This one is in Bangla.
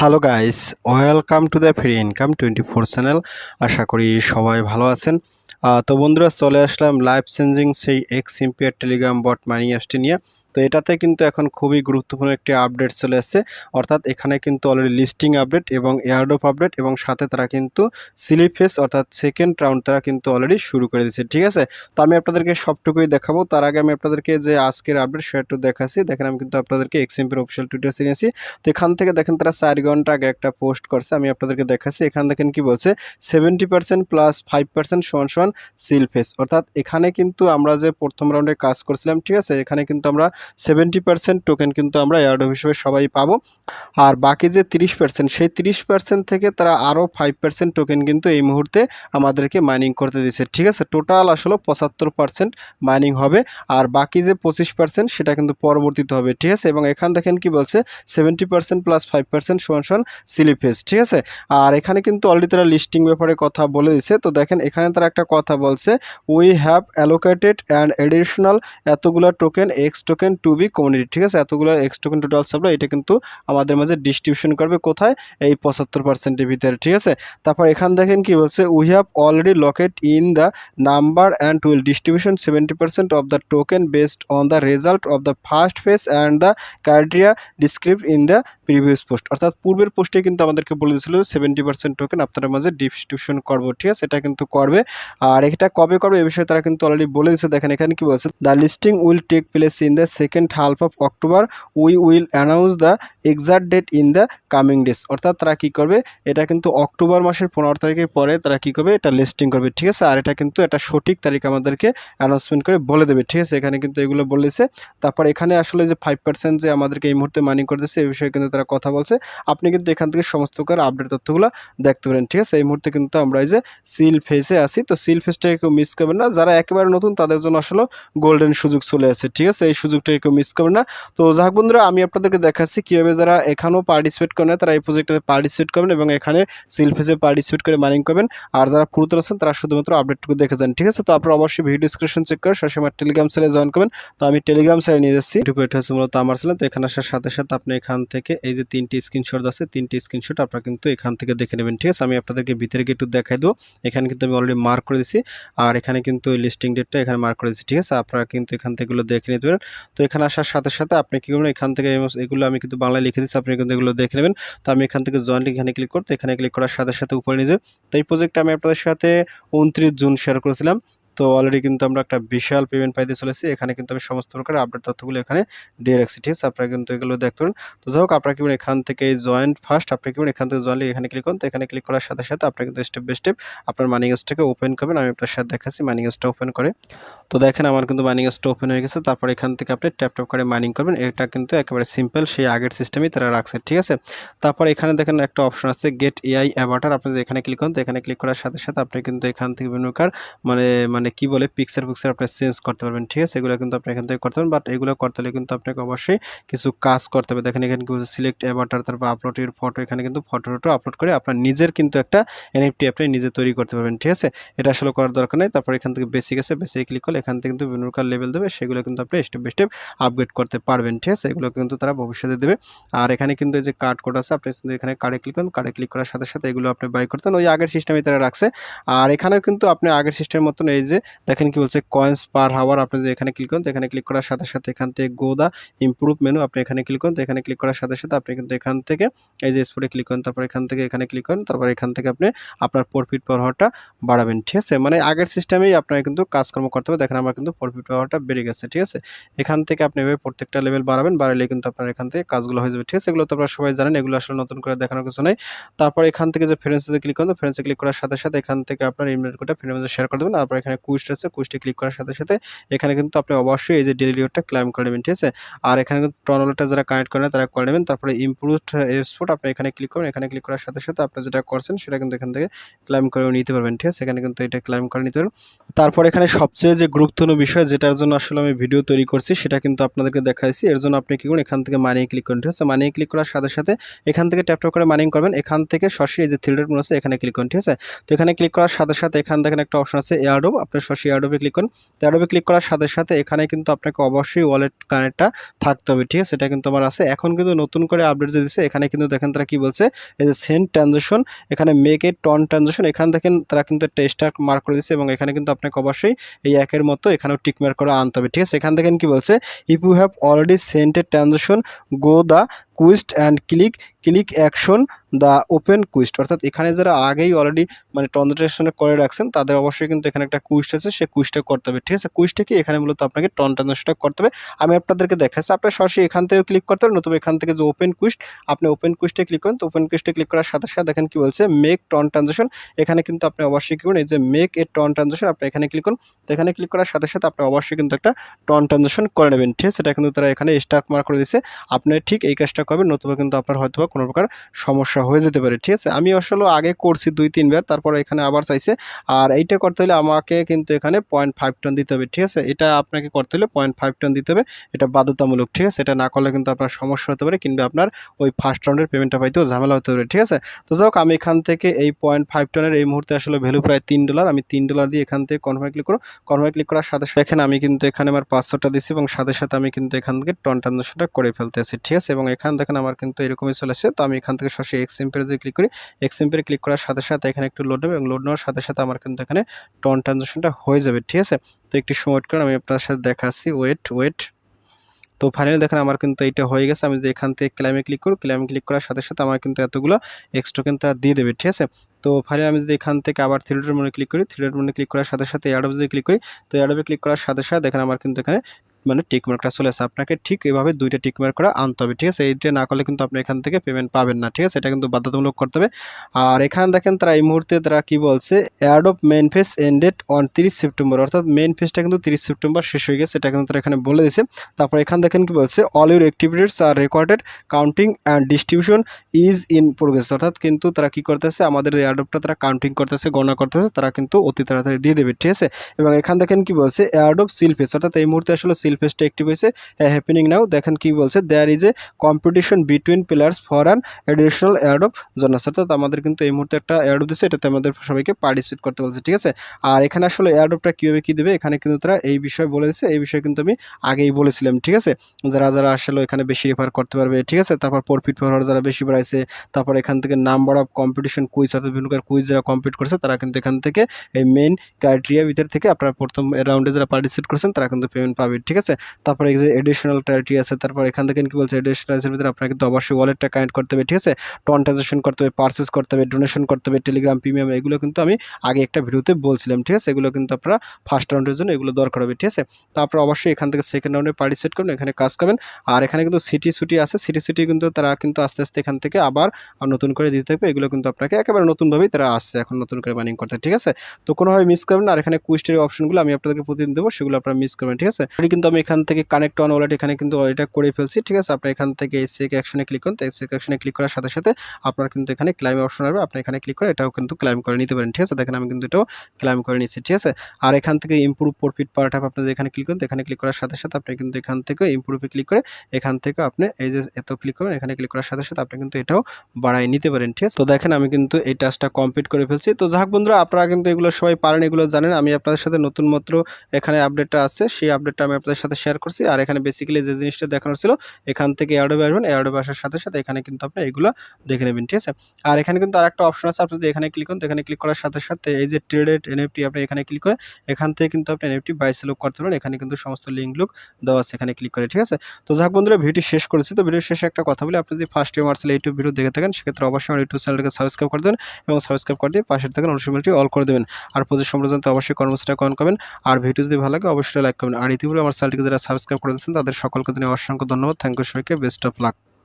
Hello guys welcome to the free income twenty four channel আশা করি সবাই ভালো আছেন। তো বন্ধুরা, চলে আসলাম লাইফ চেঞ্জিং সেই X empire Telegram bot money অ্যাপসটি নিয়ে। তো এটাতে কিন্তু এখন খুবই গুরুত্বপূর্ণ একটি আপডেট চলে এসেছে অর্থাৎ এখানে কিন্তু অলরেডি লিস্টিং আপডেট এবং এয়ারডোপ আপডেট এবং সাথে তারা কিন্তু সিলিফেস অর্থাৎ সেকেন্ড রাউন্ড তারা কিন্তু অলরেডি শুরু করে দিয়েছে, ঠিক আছে? তো আমি আপনাদেরকে সবটুকুই দেখাবো। তার আগে আমি আপনাদেরকে যে আজকের আপডেট সেটা একটু দেখাচ্ছি। দেখেন আমি কিন্তু আপনাদেরকে এক্স এমপির অফিসিয়াল টুইটার নিয়েছি। তো এখান থেকে দেখেন তারা চার ঘণ্টা আগে একটা পোস্ট করছে, আমি আপনাদেরকে দেখাচ্ছি। এখান দেখেন কি বলছে? Seventy percent plus five percent সমান সমান সিলফেস অর্থাৎ এখানে কিন্তু আমরা যে প্রথম রাউন্ডে কাজ করছিলাম, ঠিক আছে? এখানে কিন্তু আমরা সেভেন্টি পার্সেন্ট টোকেন কিন্তু আমরা এয়ারডোপ হিসেবে সবাই পাবো। আর বাকি যে তিরিশ পার্সেন্ট, সেই তিরিশ পার্সেন্ট থেকে তারা আরও ফাইভ পার্সেন্ট টোকেন কিন্তু এই মুহূর্তে আমাদেরকে মাইনিং করতে দিচ্ছে ঠিক আছে? টোটাল আসলে পঁচাত্তর পার্সেন্ট মাইনিং হবে। আর বাকি যে পঁচিশ পার্সেন্ট, সেটা কিন্তু পরবর্তীতে হবে। ঠিক আছে? এবং এখান দেখেন কি বলছে? Seventy percent plus five percent সমান সমান সিলিফেস ঠিক আছে? আর এখানে কিন্তু অলরেডি তারা লিস্টিং ব্যাপারে কথা বলে দিছে তো দেখেন, এখানে তারা একটা কথা বলছে we have allocated and additional এতগুলো token X token to be community ঠিক আছে? এতগুলো এক্স টোকেন টোটাল সাপ্লাই এটা কিন্তু আমাদের মাঝে ডিস্ট্রিবিউশন করবে কোথায়? এই পঁচাত্তর পার্সেন্টের ভিতরে, ঠিক আছে? তারপর এখান দেখেন কি বলছে we have already locate in the number and will distribution seventy percent of the token based on the result of the first phase and the criteria described in the previous post অর্থাৎ পূর্বের পোস্টে কিন্তু আমাদেরকে বলে দিয়েছিল সেভেন্টি পার্সেন্ট টোকেন আপনাদের মাঝে ডিস্ট্রিবিউশন করব, ঠিক আছে? এটা কিন্তু করবে। আর এটা কবে করবে, এ বিষয়ে তারা কিন্তু অলরেডি বলে দিয়েছে। দেখেন এখানে কি বলছে the listing will take place in the second half of October we will announce the exact date in the coming days অর্থাৎ তারা কী করবে? এটা কিন্তু অক্টোবর মাসের পনেরো তারিখের পরে তারা কী করবে? এটা লিস্টিং করবে, ঠিক আছে? আর এটা কিন্তু একটা সঠিক তারিখ আমাদেরকে অ্যানাউন্সমেন্ট করে বলে দেবে, ঠিক আছে? এখানে কিন্তু এগুলো বলেছে। তারপর এখানে আসলে যে ফাইভ পার্সেন্ট যে আমাদেরকে এই মুহূর্তে মানি করে দিচ্ছে এই বিষয়ে কিন্তু তারা কথা বলছে। আপনি কিন্তু এখান থেকে সমস্ত প্রকার আপডেট তথ্যগুলো দেখতে পারেন, ঠিক আছে? এই মুহূর্তে কিন্তু আমরা এই যে সিল ফেসে আছি। তো সিল ফেসটাকে কেউ মিস করবেন না। যারা একেবারে নতুন, তাদের জন্য আসলে গোল্ডেন সুযোগ চলে আসে, ঠিক আছে? এই সুযোগটাকে কেউ মিস করবে না। তো যাক বন্ধুরা, আমি আপনাদেরকে দেখাচ্ছি কীভাবে যারা এখানেও পার্টিসিপেট করে না তারা এই প্রজেক্টে পার্টিসিপেট করবেন এবং এখানে সিল ফেসে পার্টিসিপেট করে মাইনিং করবেন। আর যারা পুরাতন আছেন, তারা শুধুমাত্র আপডেটটুকু দেখে যান, ঠিক আছে? তো আপনারা অবশ্যই ভিডিও ডিসক্রিপশন চেক করে সবসময় টেলিগ্রাম সেলে জয়েন করবেন। তো আমি টেলিগ্রাম সেলে নিয়ে যাচ্ছি। ইউটিউবে এটা হচ্ছে মূলত আমার ছিলাম তো এখানে আসার সাথে সাথে আপনি এখান থেকে এই যে তিনটি স্ক্রিনশট আছে, তিনটি স্ক্রিনশট আপনারা কিন্তু এখান থেকে দেখে নেবেন, ঠিক আছে? আমি আপনাদেরকে ভিতরে গিয়ে একটু দেখাই দেবো। এখানে কিন্তু আমি অলরেডি মার্ক করে দিচ্ছি আর এখানে কিন্তু লিস্টিং ডেটটা এখানে মার্ক করে দিচ্ছি ঠিক আছে? আপনারা কিন্তু এখান থেকে দেখে নিতে পারেন। তো এখানে আসার সাথে সাথে আপনি কী করবেন? এখান থেকে এগুলো আমি কিন্তু বাংলায় লিখে দিচ্ছি, আপনি কিন্তু এগুলো দেখে নেবেন। তো আমি এখান থেকে জয়েন্ট এখানে ক্লিক করতে, এখানে ক্লিক করার সাথে সাথে উপরে নিয়ে যাবে। তো এই প্রজেক্টটা আমি আপনাদের সাথে উনত্রিশ জুন শেয়ার করেছিলাম। তো অলরেডি কিন্তু আমরা একটা বিশাল পেমেন্ট পাইতে চলেছি। এখানে কিন্তু আমি সমস্ত প্রকার আপডেট তথ্যগুলো এখানে দিয়ে রাখছি, ঠিক আছে? আপনারা কিন্তু এগুলো দেখতে পারেন। তো যাই হোক, আপনারা কি এখান থেকে জয়েন্ট ফার্স্ট আপনি কি করবেন এখান থেকে জয়েন্ট এখানে ক্লিক করুন। তো এখানে ক্লিক করার সাথে সাথে আপনি কিন্তু স্টেপ বাই স্টেপ আপনার মানিং এসটাকে ওপেন করবেন। আমি আপনার সাথে দেখাচ্ছি মানিং এসটা ওপেন করে। তো দেখেন আমার কিন্তু মাইনিং এসটা ওপেন হয়ে গেছে। তারপর এখান থেকে আপনি ট্যাপ ট্যাপ করে মাইনিং করবেন। এটা কিন্তু একেবারে সিম্পল সেই আগের সিস্টেমই তারা রাখছে, ঠিক আছে? তারপর এখানে দেখেন একটা অপশন আছে গেট এআই অ্যাভাটার আপনি এখানে ক্লিক করুন, তো এখানে ক্লিক করার সাথে সাথে আপনি কিন্তু এখান থেকে বিভিন্ন প্রকার মানে মানে কি বলে পিকচার পিকচার আপনি চেঞ্জ করতে পারবেন, ঠিক আছে? এগুলো কিন্তু আপনি এখান থেকে করতে পারবেন বাট এগুলো করতে হলে কিন্তু আপনাকে অবশ্যই কিছু কাজ করতে হবে। দেখেন এখানে কি বলছে সিলেক্ট অ্যাভাটার তারপর আপলোড ফটো এখানে কিন্তু ফটো টটো আপলোড করে আপনার নিজের কিন্তু একটা এনএফটি আপনি নিজে তৈরি করতে পারবেন, ঠিক আছে? এটা আসলে করার দরকার নেই। তারপর এখান থেকে বেসিক আছে বেসিক ক্লিক করলে এখান থেকে কিন্তু বিভিন্ন প্রকার লেভেল দেবে, সেগুলো কিন্তু আপনি স্টেপ বাই স্টেপ আপগ্রেড করতে পারবেন, ঠিক আছে? এগুলো কিন্তু তারা ভবিষ্যতে দেবে। আর এখানে কিন্তু এই যে কার্ড কোড আছে, আপনি কিন্তু এখানে কার্ডে ক্লিক করুন কার্ডে ক্লিক করার সাথে সাথে এগুলো আপনি বাই করতেন ওই আগের সিস্টেমে তারা রাখছে। আর এখানেও কিন্তু আপনি আগের সিস্টেমের মতন এই যে দেখেন কি বলছে কয়েন্স পার হাওয়ার আপনি যদি এখানে ক্লিক করেন তো এখানে ক্লিক করার সাথে সাথে এখান থেকে গো দা ইমপ্রুভ মেনু আপনি এখানে ক্লিক করুন তো এখানে ক্লিক করার সাথে সাথে আপনি কিন্তু এখান থেকে এই যে স্পটে ক্লিক করেন, তারপর এখান থেকে এখানে ক্লিক করেন, তারপর এখান থেকে আপনি আপনার প্রফিট পাওয়ারটা বাড়াবেন, ঠিক আছে? মানে আগের সিস্টেমেই আপনার কিন্তু কাজকর্ম করতে হবে, দেখেন আমার কিন্তু প্রফিট পাওয়ারটা বেড়ে গেছে, ঠিক আছে? এখান থেকে আপনি এভাবে প্রত্যেকটা লেভেল বাড়াবেন, বাড়ালে কিন্তু আপনার এখান থেকে কাজগুলো হয়ে যাবে, ঠিক আছে? এগুলো তো আপনারা সবাই জানেন, এগুলো আসলে নতুন করে দেখানোর কিছু নেই। তারপর এখান থেকে যে ফ্রেন্ডসে ক্লিক করুন ফ্রেন্ডসে ক্লিক করার সাথে সাথে এখান থেকে আপনার ইমেল কোডটা ফ্রেন্ডে শেয়ার করে দেবেন, তারপর এখানে কুইস্ট আছে কুইস্টে ক্লিক করার সাথে সাথে এখানে কিন্তু আপনি অবশ্যই এই যে ডেলি রিওয়ার্ডটা ক্লাইম করে নেবেন, ঠিক আছে? আর এখানে কিন্তু টনলটা যারা কানেক্ট করেন তারা করে নেবেন। তারপরে ইমপ্রুভড এক্সপোর্ট আপনি এখানে ক্লিক করবেন। এখানে ক্লিক করার সাথে সাথে আপনি যেটা করছেন, সেটা কিন্তু এখান থেকে ক্লাইম করে নিতে পারবেন, ঠিক আছে? এখানে কিন্তু এটা ক্লাইম করে নিতে পারবেন। তারপর এখানে সবচেয়ে যে গুরুত্বপূর্ণ বিষয় যেটার জন্য আসলে আমি ভিডিও তৈরি করছি, সেটা কিন্তু আপনাদেরকে দেখাইছি। এর জন্য আপনি কি করুন, এখান থেকে মানি ক্লিক করুন, ঠিক আছে? মানি ক্লিক করার সাথে সাথে এখান থেকে ট্যাপ ট্যাপ করে মাইনিং করবেন। এখান থেকে সরাসরি এই যে থ্রি ডট আছে, এখানে ক্লিক করুন, ঠিক আছে? তো এখানে ক্লিক করার সাথে সাথে এখান দেখেন একটা অপশন আছে এয়ারডোপ আপনার সরাসরি অ্যাডোবে ক্লিক করুন। তো অ্যাডোবে ক্লিক করার সাথে সাথে এখানে কিন্তু আপনাকে অবশ্যই ওয়ালেট কানেক্টটা থাকতে হবে, ঠিক আছে? সেটা কিন্তু আমার আছে। এখন কিন্তু নতুন করে আপডেট যে দিচ্ছে এখানে কিন্তু দেখেন তারা কি বলছে? এই যে সেন্ট ট্রানজেকশন এখানে মেক এ টন ট্রানজেকশন এখান থেকে তারা কিন্তু একটা স্টার মার্ক করে দিচ্ছে এবং এখানে কিন্তু আপনাকে অবশ্যই এই একের মতো এখানেও টিকমার্ক করে আনতে হবে, ঠিক আছে? এখান থেকে কি বলছে? If you have already sent a transaction go the quest and click click action, the open quest. অর্থাৎ এখানে যারা আগেই অলরেডি মানে ট্রানজেকশনে করে রাখছেন, তাদের অবশ্যই কিন্তু এখানে একটা কুইস্ট আছে, সে কুইস্টটা করতে হবে। ঠিক আছে? কুইস্টে কি? এখানে মূলত আপনাকে টন ট্রানজেকশনটা করতে হবে। আমি আপনাদেরকে দেখাচ্ছি, আপনার সরাসরি এখান থেকে ক্লিক করতে হবে নতুবা এখান থেকে যে ওপেন কুইস্ট, আপনি ওপেন কুইস্টে ক্লিক করেন। তো ওপেন কুইস্টে ক্লিক করার সাথে সাথে দেখেন কি বলছে মেক টন ট্রানজেকশন এখানে কিন্তু আপনি অবশ্যই কি করুন, এই যে মেক এ টন ট্রানজেকশন আপনি এখানে ক্লিক করুন। তো এখানে ক্লিক করার সাথে সাথে আপনি অবশ্যই কিন্তু একটা টন ট্রানজেকশন করে নেবেন। ঠিক আছে? সেটা কিন্তু তারা এখানে স্টার্ট মার্ক করে দিয়েছে। আপনি ঠিক এই কাজটা করবেন নতুবা কিন্তু আপনার হয়তো কোনো প্রকার সমস্যা হয়ে যেতে পারে, ঠিক আছে? আমি আসলে আগে করছি দুই, তিনবার, তারপর এখানে আবার চাইছে। আর এইটা করতে হলে আমাকে কিন্তু এখানে পয়েন্ট ফাইভ টন দিতে হবে, ঠিক আছে? এটা আপনাকে করতে হলে পয়েন্ট ফাইভ টন দিতে হবে, এটা বাধ্যতামূলক, ঠিক আছে? এটা না করলে কিন্তু আপনার সমস্যা হতে পারে, কিংবা আপনার ওই ফার্স্ট রাউন্ডের পেমেন্টটা পাইতেও ঝামেলা হতে পারে, ঠিক আছে? তো যাই আমি এখান থেকে এই পয়েন্ট ফাইভ টনের এই মুহূর্তে আসলে ভ্যালু প্রায় তিন ডলার আমি তিন ডলার দিয়ে এখান থেকে কনফার্ম ক্লিক করো। কনফার্ম ক্লিক করার সাথে সাথে দেখেন, আমি কিন্তু এখানে আমার পাঁচশোটা দিচ্ছি এবং সাথে সাথে আমি কিন্তু এখান থেকে টন ট্রানজাকশনটা করে ফেলতেছি ঠিক আছে? এবং এখান দেখেন আমার কিন্তু এরকমই চলে আসছে তো আমি এখান থেকে সরাসরি এক্স যদি ক্লিক করি। এক্স ক্লিক করার সাথে সাথে এখানে একটু লোড নেবে এবং লোড নেওয়ার সাথে সাথে আমার কিন্তু এখানে টন ট্রানজাকশনটা হয়ে যাবে, ঠিক আছে? তো একটু সময় করেন, আমি আপনার সাথে দেখাচ্ছি। ওয়েট ওয়েট তো ফাইনালি দেখেন আমার কিন্তু এইটা হয়ে গেছে। আমি যদি এখান থেকে ক্লাইমে ক্লিক করি ক্লাইমে ক্লিক করার সাথে সাথে আমার কিন্তু এতগুলো এক্সট্রা কিন্তু দিয়ে দেবে, ঠিক আছে? তো ফাইনালি আমি যদি এখান থেকে আবার থ্রিডের মনে ক্লিক করি থ্রিডের মনে ক্লিক করার সাথে সাথে অ্যাডব যদি ক্লিক করি, তো অ্যাডবে ক্লিক করার সাথে সাথে দেখেন আমার কিন্তু এখানে মানে টিক মার্কটা চলে আসে। আপনাকে ঠিক এভাবে দুইটা টিক মার্ক করা আনতে হবে, ঠিক আছে? এইটা না করলে কিন্তু আপনি এখান থেকে পেমেন্ট পাবেন না, ঠিক আছে? এটা কিন্তু বাধ্যতামূলক করতে হবে। আর এখানে দেখেন তারা এই মুহূর্তে তারা কি বলছে? Add of main phase ended on তিরিশ সেপ্টেম্বর, অর্থাৎ মেন ফেসটা কিন্তু তিরিশ সেপ্টেম্বর শেষ হয়ে গেছে, এটা কিন্তু তারা এখানে বলে দিয়েছে। তারপর এখানে দেখেন কি বলছে? All your activities are recorded counting and distribution is in progress অর্থাৎ কিন্তু তারা কি করতেছে? আমাদের এই অ্যাডপটা তারা কাউন্টিং করতেছে, গণনা করতেছে, তারা কিন্তু অতি তাড়াতাড়ি দিয়ে দেবে, ঠিক আছে? এবং এখানে দেখেন কি বলছে? অ্যাড অফ সিল ফেস অর্থাৎ এই মুহূর্তে আসলে সিল ফেসটা অ্যাক্টিভ হয়েছে হ্যাপেনিং নাও দেখেন কি বলছে there is a competition between players for an additional add of Jonas অর্থাৎ আমাদের কিন্তু এই মুহূর্তে একটা অ্যাড দিচ্ছে এটাতে আমাদের সবাইকে পার্টিসিপেট করতে বলছে, ঠিক আছে? আর এখানে আসলে অ্যাড অফটা কীভাবে কী দেবে, এখানে কিন্তু তারা এই বিষয়ে বলে দিচ্ছে এই বিষয়ে কিন্তু আমি আগেই বলেছিলাম, ঠিক আছে? যারা যারা আসলে এখানে বেশি রেফার করতে পারবে, ঠিক আছে? তারপর প্রফিট পাওয়ার যারা বেশি বাড়াইছে, তারপর এখান থেকে নাম্বার অফ কম্পিটিশন কুইজ অর্থাৎ বিভিন্ন কুইজ যারা কমপ্লিট করছে, তারা কিন্তু এখান থেকে এই মেন ক্রাইটেরিয়া ভিতর থেকে আপনারা প্রথম রাউন্ডে যারা পার্টিসিপেট করছেন, তারা কিন্তু পেমেন্ট পাবে, ঠিক আছে? তারপরে এই যে এডিশনাল ক্রাইটেরিয়া আছে, তারপর এখান থেকে কি বলছে? এডিশনাল ভিতরে আপনার কিন্তু অবশ্যই ওয়ালেটটা কানেক্ট করতে হবে, ঠিক আছে? টন করতে হবে পার্সেস করতে হবে ডোনেশন করতে হবে টেলিগ্রাম প্রিমিয়াম এগুলো কিন্তু আমি আগে একটা ভিডিওতে বলছিলাম, ঠিক আছে? এগুলো কিন্তু আপনারা ফার্স্ট রাউন্ডের জন্য এগুলো দরকার হবে, ঠিক আছে? তো আপনারা অবশ্যই এখান থেকে সেকেন্ড রাউন্ডে পার্টিসিপেট করবেন এখানে কাজ করবেন। আর এখানে কিন্তু সিটি সুটি আছে সিটি সিটি কিন্তু তারা কিন্তু আস্তে আস্তে এখান থেকে আবার নতুন করে দিতে থাকবে এগুলো কিন্তু আপনাকে একেবারে নতুনভাবেই তারা আসছে এখন নতুন করে মাইনিং করতে, ঠিক আছে? তো কোনোভাবে মিস করবেন আর এখানে কুইস্টের অপশনগুলো আমি আপনাদেরকে প্রতিদিন দেবো, সেগুলো আপনারা মিস করবেন, ঠিক আছে? কিন্তু আমি এখান থেকে কানেক্ট অন ওয়ালেট এখানে কিন্তু এটা করে ফেলছি, ঠিক আছে? আপনার এখান থেকে সেক অ্যাকশনে ক্লিক করুন, তো সেক অ্যাকশনে ক্লিক করার সাথে সাথে আপনার কিন্তু এখানে ক্লাইম অপশন আসবে, আপনি এখানে ক্লিক করে এটাও কিন্তু ক্লাইম করে নিতে পারেন, ঠিক আছে? দেখেন আমি কিন্তু এটাও ক্লাইম করে নিচ্ছি, ঠিক আছে? আর এখান থেকে ইম্প্রুভ প্রফিট পার্ট অফ আপনাদের এখানে ক্লিক করুন এখানে ক্লিক করার সাথে সাথে আপনি কিন্তু এখান থেকে ইম্প্রুভে ক্লিক করে এখান থেকে আপনি এই যে এত ক্লিক করবেন, এখানে ক্লিক করার সাথে সাথে আপনি কিন্তু এটাও বাড়াই নিতে পারেন, ঠিক আছে? তো দেখেন আমি কিন্তু এই টাস্কটা কমপ্লিট করে ফেলছি, তো যাক বন্ধুরা, আপনারা কিন্তু এগুলো সবাই পারেন, এগুলো জানেন, আমি আপনাদের সাথে নতুন মাত্র এখানে আপডেটটা আছে, সেই আপডেটটা আমি আপনাদের সাথে শেয়ার করছি। আর এখানে বেসিক্যালি যে জিনিসটা দেখানোর ছিল, এখান থেকে এয়ারডোবে আসবেন। এয়ারডোবে আসার সাথে সাথে এখানে কিন্তু আপনি এগুলো দেখে নেবেন, ঠিক আছে? আর এখানে কিন্তু আরেকটা অপশন আছে, আপনি যদি এখানে ক্লিক করেন এখানে ক্লিক করার সাথে সাথে এই যে ট্রেডেড এনএফটি আপনি এখানে ক্লিক করে, এখান থেকে কিন্তু আপনি এনএফটি বাই সেল করতে পারেন এখানে কিন্তু সমস্ত লিঙ্ক লুক দেওয়া আছে এখানে ক্লিক করে, ঠিক আছে? তো যাক বন্ধুরা ভিডিও শেষ করেছি। তো ভিডিও শেষে একটা কথা বলি, আপনি যদি ফার্স্ট টাইম মার্সেল ইউটিউব ভিডিও দেখে থাকেন, সেক্ষেত্রে অবশ্যই আমার ইউটিউব চ্যানেলকে সাবস্ক্রাইব করে দেবেন এবং সাবস্ক্রাইব করে দিয়ে পাশের থাকেন অনুশীলনটি অল করে দেবেন। আর প্রতি সম্প্রদান অবশ্যই কর্মসূচিটা কন করবেন। আর ভিডিও যদি ভালো লাগে, অবশ্যই লাইক করবেন। আর ইতিপূর্বে আমার চ্যানেলটিকে যারা সাবস্ক্রাইব করে দিয়েছেন, তাদের সকলকে জানিয়ে অসংখ্য ধন্যবাদ। থ্যাংক ইউ সবাইকে। Best of luck